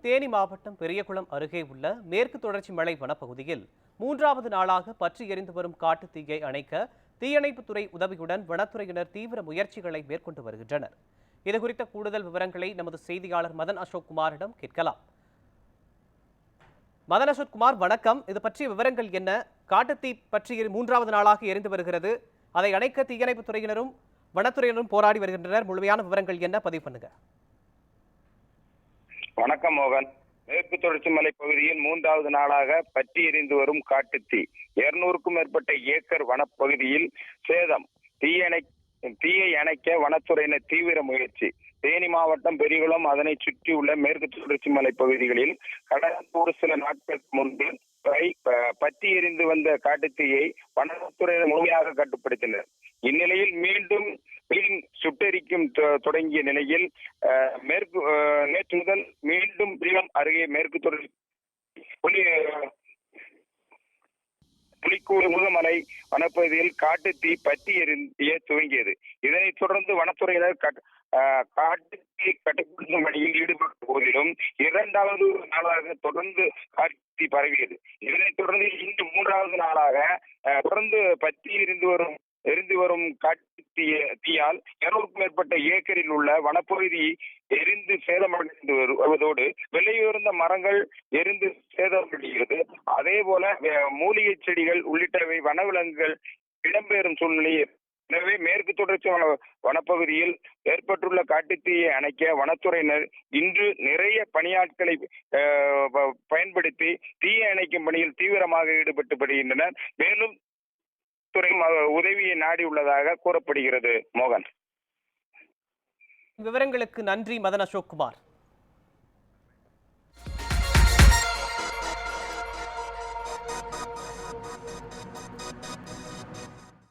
தேனி மாவட்டம் பெரியகுளம் அருகே உள்ள மேற்கு தொடர்ச்சி மலை வனப்பகுதியில் மூன்றாவது நாளாக பற்றி எரிந்து வரும் காட்டுத் தீயை அணைக்க தீயணைப்புத்துறை உதவியுடன் வனத்துறையினர் தீவிர முயற்சிகளை மேற்கொண்டு வருகின்றனர். இதுகுறித்த கூடுதல் விவரங்களை நமது செய்தியாளர் மதன் அசோக் குமாரிடம் கேட்கலாம். மதன் அசோக் குமார் வணக்கம். இது பற்றிய விவரங்கள் என்ன? காட்டுத்தீ பற்றி மூன்றாவது நாளாக எரிந்து வருகிறது. அதை அணைக்க தீயணைப்புத்துறையினரும் வனத்துறையினரும் போராடி வருகின்றனர். முழுமையான விவரங்கள் என்ன? பதிவு பண்ணுங்க. வணக்கம் மோகன். மேற்கு தொடர்ச்சி மலை பகுதியில் மூன்றாவது நாளாக பற்றி எரிந்து வரும் காட்டுத்தீ. இருநூறுக்கும் மேற்பட்ட ஏக்கர் வனப்பகுதியில் சேதம். தீயணை தீயை அணைக்க வனத்துறையினர் தீவிர முயற்சி. தேனி மாவட்டம் பெரியகுளம் அதனை சுற்றியுள்ள மேற்கு தொடர்ச்சி மலை பகுதிகளில் கடந்த ஒரு சில நாட்களுக்கு முன்பு பற்றி எரிந்து வந்த காட்டுத்தீயை வனத்துறையினர் முழுமையாக கட்டுப்படுத்தினர். இந்நிலையில் மீண்டும் மீன் சுட்டெரிக்கும் தொ- தொடங்கிய நிலையில் மேற்கு நேற்று முதல் மீண்டும் பிரியம் அருகே மேற்கு தொடர்ச்சி புலி புலிக்கூடு முதுமலை வனப்பகுதியில் காட்டுத்தீ பற்றி எரிய துவங்கியது. இதனைத் தொடர்ந்து வனத்துறையினர் கட்- தீ கட்டுப்படுத்தும் பணியில் ஈடுபட்ட போதிலும் இரண்டாவது நாளாக தொடர்ந்து காட்டு தீ பரவியது. இதனைத் தொடர்ந்து இன்று மூன்றாவது நாளாக தொடர்ந்து பற்றி எரிந்து வரும் எரிந்து வரும் காட்டு தீய- தீயால் இருநூறுக்கும் மேற்பட்ட ஏக்கரில் உள்ள வனப்பகுதி எரிந்து சேதமடைந்து வரு- வருவதோடு விலையுயர்ந்த மரங்கள் எரிந்து சேதமடைகிறது. அதே போல மூலிகை செடிகள் உள்ளிட்டவை வனவிலங்குகள் இடம்பெயரும் சூழ்நிலை. எனவே மேற்கு தொடர்ச்சி வன வனப்பகுதியில் ஏற்பட்டுள்ள காட்டுத்தீயை அணைக்க வனத்துறையினர் இன்று நிறைய பணியாட்களை ப- பயன்படுத்தி தீயை அணைக்கும் பணியில் தீவிரமாக ஈடுபட்டு வருகின்றனர். மேலும் துறை உதவியை நாடி உள்ளதாக கூறப்படுகிறது. மோகன். விவரங்களுக்கு நன்றி மதன் அசோக் குமார்.